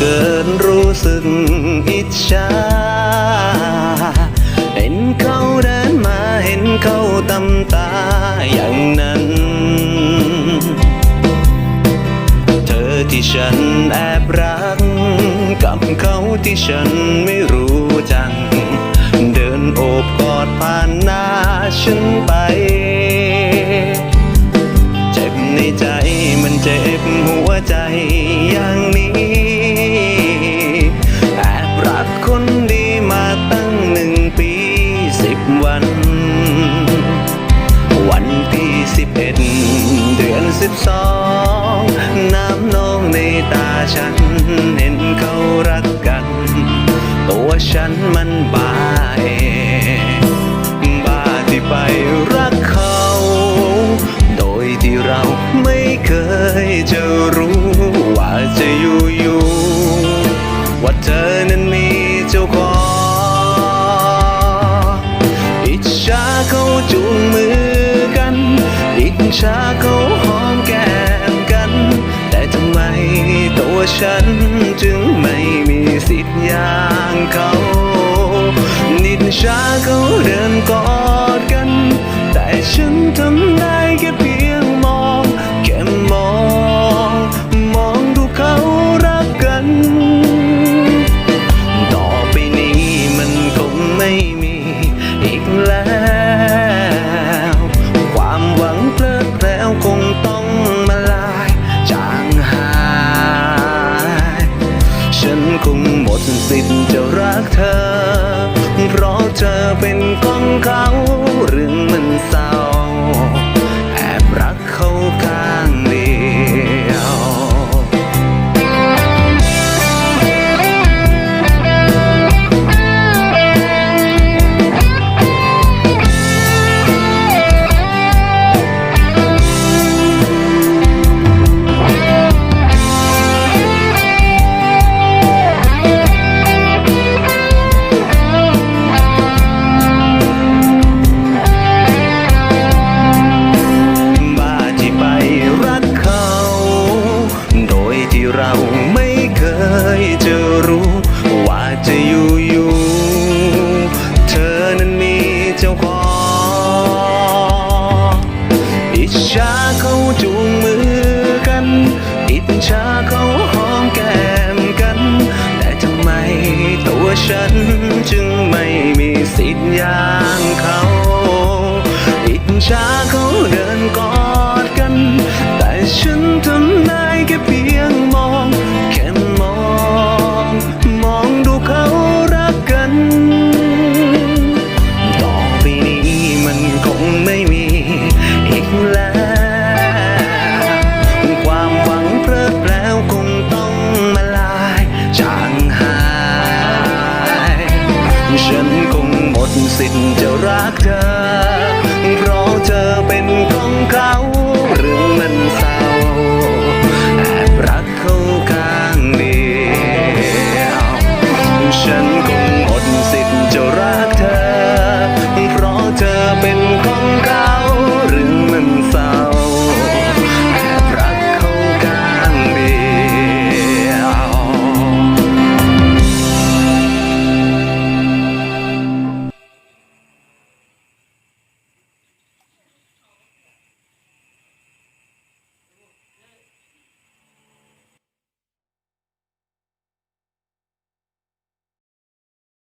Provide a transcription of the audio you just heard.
กินรู้สึกอิจฉาเห็นเขาเดินมาเห็นเขาตำตาอย่างนั้น เธอที่ฉันแอบรัก กับเขาที่ฉันไม่รู้จัก เดินโอบก สอง น้ำนองในตาฉัน เห็นเขารักกัน ตัวฉันมันบ้าเองบ้าที่ไปรักเขา โดยที่เราไม่เคยจะรู้ว่าจะอยู่อยู่ๆว่าเธอนั้นมีเจ้าของอิจฉาเขาจูงมือกัน อิจฉาเขา ฉันจึงไม่มีสิทธิ์อย่างเขานิจฉาเขาเดินก่อน คงหมดสิทธิ์จะรักเธอ เพราะเธอเป็นของเขา